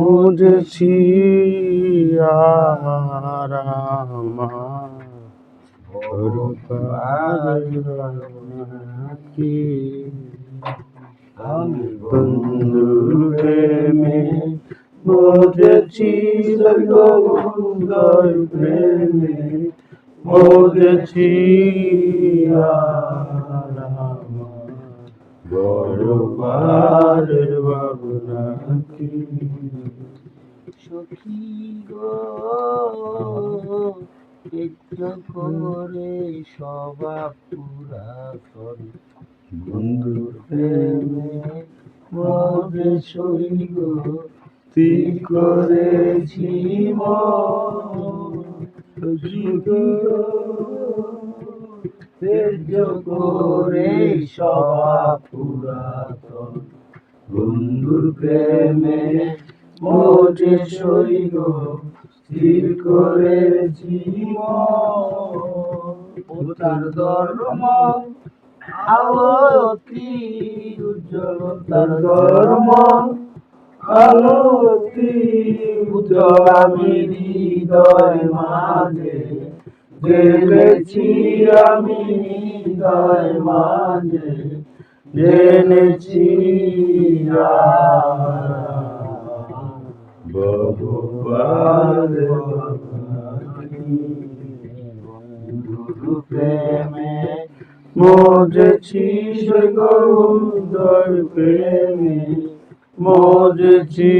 বুঝেছি আর কি বন্ধুর প্রেমে বুঝেছি প্রেমে। বুঝেছি আর বড় কি সখী গো একটু করে স্বভাব পুরাতন বন্ধুর প্রেমে মরে সইগ তি করেছি তেজ করে স্বভাব পুরাতন বন্ধুর প্রেমে মোটে সইগ স্থির করেছি মন। তার ধর্ম আলোতি উজ্জ্বল তার ধর্ম আলোতি উজ্জ্বল, আমি হৃদয় মাঝে জেনেছি আমি হৃদয় মাঝে জেনেছি বন্ধুর প্রেমে মজেছি সর্বদয় প্রেমে মজেছি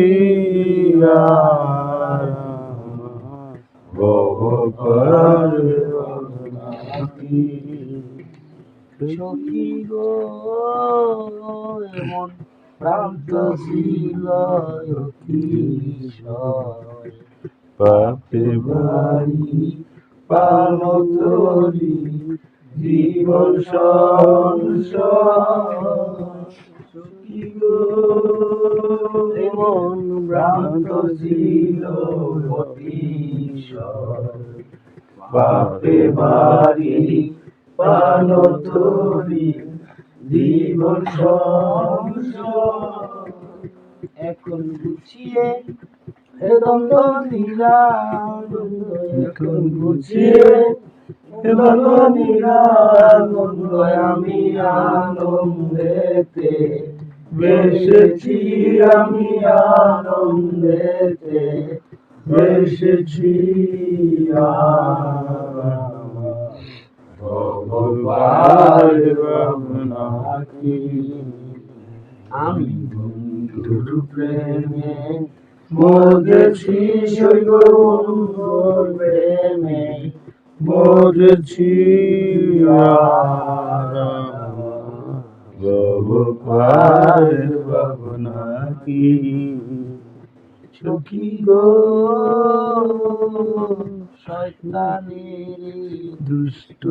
ভাবনা সখী গো এমন প্রান্ত ছিল পাপে বাড়ি পানো তরি জীবন সংসার এমন ভ্রান্ত ছিল বাপে বাড়ি পানো তরি জীবন এখন গুছিয়ে দ্বন্দ্ব এখন গুছিয়ে দ্বন্দ্ব নিরানন্দ, আমি আনন্দেতে। বেসেছি আমি আনন্দেতে কি আমি বন্ধুর প্রেমে মজেছি সৈগর প্রেমে মজেছি ভগবান ভাবনা কি সখী গো, শয়তানের দুষ্ট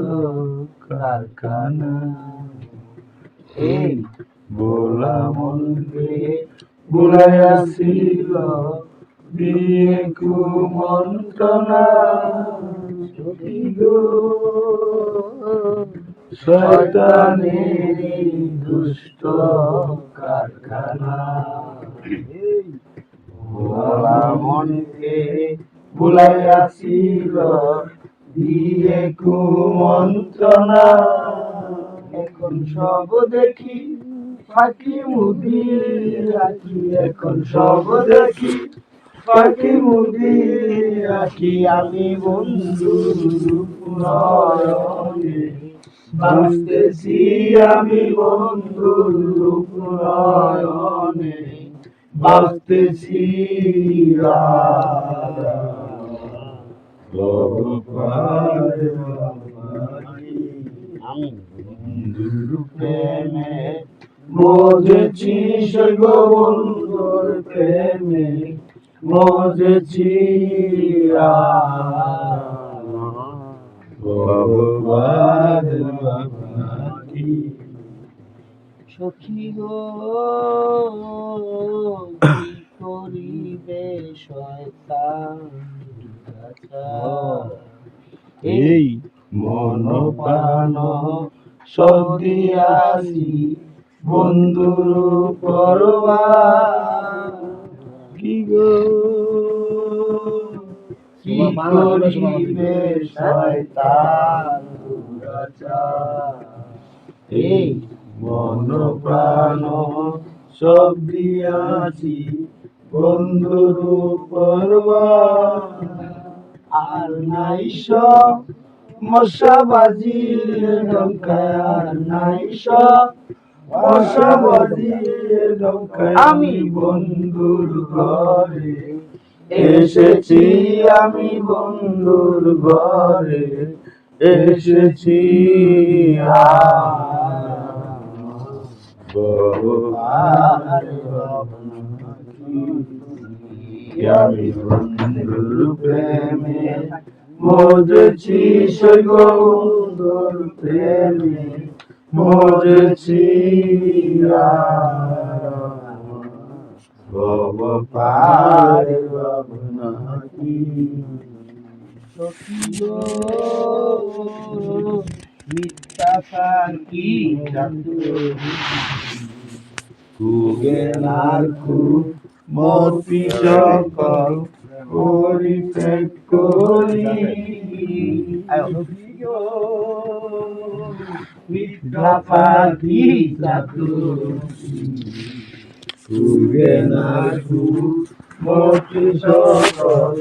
কারখানা। এই বোলা মনকে বুলাইয়াছিল দিয়ে কুমন্ত্রণা। সখী গো, শয়তানের দুষ্ট কারখানা। ভোলা মনকে বুলাইয়াছিল দিয়ে কুমন্ত্রণা। এখন সব দেখি, ফাঁকি মুদি রাখি এখন সব দেখি ফাঁকি মুদি রাখি আমি বন্ধু নয়নে বাঁচতেছি আমি বন্ধু নয়নে বাঁচতেছি বন্ধুর প্রেমে সৈগ বন্ধুর প্রেমে মজেছি সখী গো করিবে। এই মন প্রাণ সব দিয়াছি বন্ধুর পরবা। কি গো? করিবে শয়তান এই মন প্রাণ সব দিয়াছি বন্ধুর আর নাই সব মশাবাজির নৌকায় আর নাই সব মশাবাজির নৌকায় আমি বন্ধুর ঘরে এসেছি আমি বন্ধুর ঘরে এসেছি আমি বন্ধুর প্রেমে মজেছি সই বন্ধুর প্রেমে মজেছি ভব পারে ভাবনা কি মিথ্যা পাখি কুগেনার খুব মতি সকল পরিত্যাগ করি মিথ্যা পাখি জাদু কুগেনার খুব মতি সকল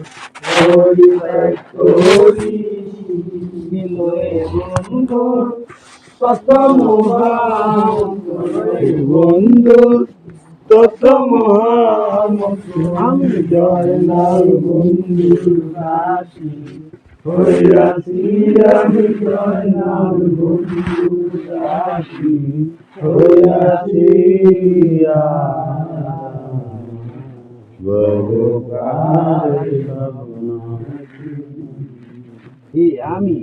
পরিত্যাগ করি মিলয়ে বন্ধু বন্ধু তত মহান আমি জয় লাল বন্ধু রাশি হইয়াছি আমি লাল বন্ধু রাশি হইয়াছি ভগবান আমি।